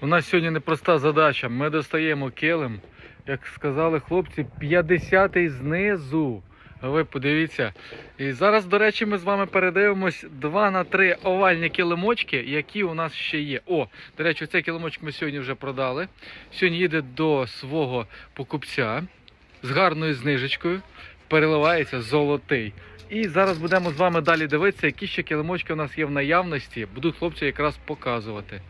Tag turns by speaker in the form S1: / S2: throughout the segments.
S1: У нас сьогодні непроста задача. Ми достаємо килим, як сказали хлопці, 50-й знизу. Ви подивіться. І зараз, до речі, ми з вами передивимось 2 на 3 овальні килимочки, які у нас ще є. О, до речі, цей килимочок ми сьогодні вже продали. Сьогодні їде до свого покупця з гарною знижечкою. Переливається золотий. І зараз будемо з вами далі дивитися, які ще килимочки у нас є в наявності. Будуть хлопці якраз показувати.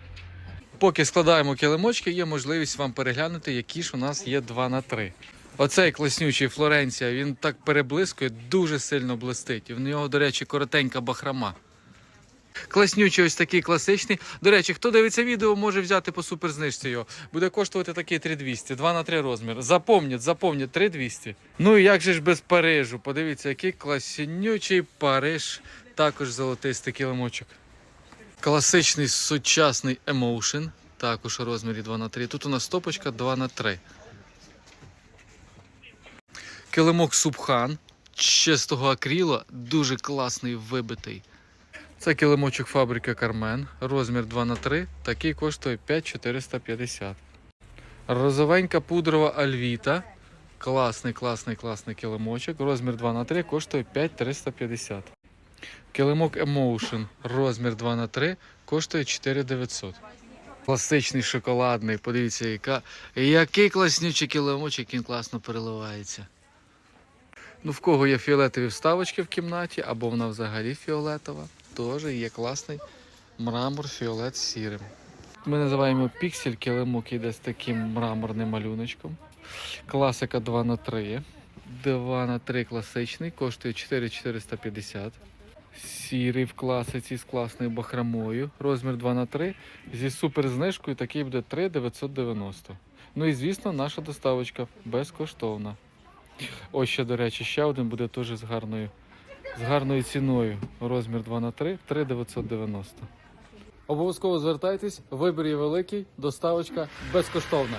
S1: Поки складаємо килимочки, є можливість вам переглянути, які ж у нас є 2 на 3 Оцей класнючий Флоренція, він так переблискує, дуже сильно блистить. І в нього, до речі, коротенька бахрама. Класнючий ось такий класичний. До речі, хто дивиться відео, може взяти по суперзнижці його. Буде коштувати такий 3200, 2 на 3 розмір. Запомніть, запомніть, 3200. Ну і як же ж без Парижу? Подивіться, який класнючий Париж. Також золотистий килимочок. Класичний сучасний Emotion, також у розмірі 2 на 3 Тут у нас стопочка 2 на 3 Килимок Субхан чистого акріла, дуже класний, вибитий. Це килимочок фабрики Кармен, розмір 2 на 3 такий коштує 5450. Розовенька пудрова Альвіта. Класний, класний, класний килимочок. Розмір 2 на 3 коштує 5350. Килимок Emotion, розмір 2 на 3 коштує 4900. Класичний шоколадний, подивіться, яка, який класнючий килимочок, він класно переливається. Ну, в кого є фіолетові вставочки в кімнаті, або вона взагалі фіолетова, теж є класний мрамор фіолет сірим. Ми називаємо піксель килимок іде з таким мраморним малюночком. Класика 2 на 3 2 на 3 класичний, коштує 4450. Сірий в класиці з класною бахромою. Розмір 2 на 3 Зі суперзнижкою такий буде 3,990. Ну і звісно, наша доставочка безкоштовна. Ось ще, до речі, ще один буде теж з гарною, з гарною ціною. Розмір 2 на 3 3,990. Обов'язково звертайтесь, вибір є великий, доставочка безкоштовна.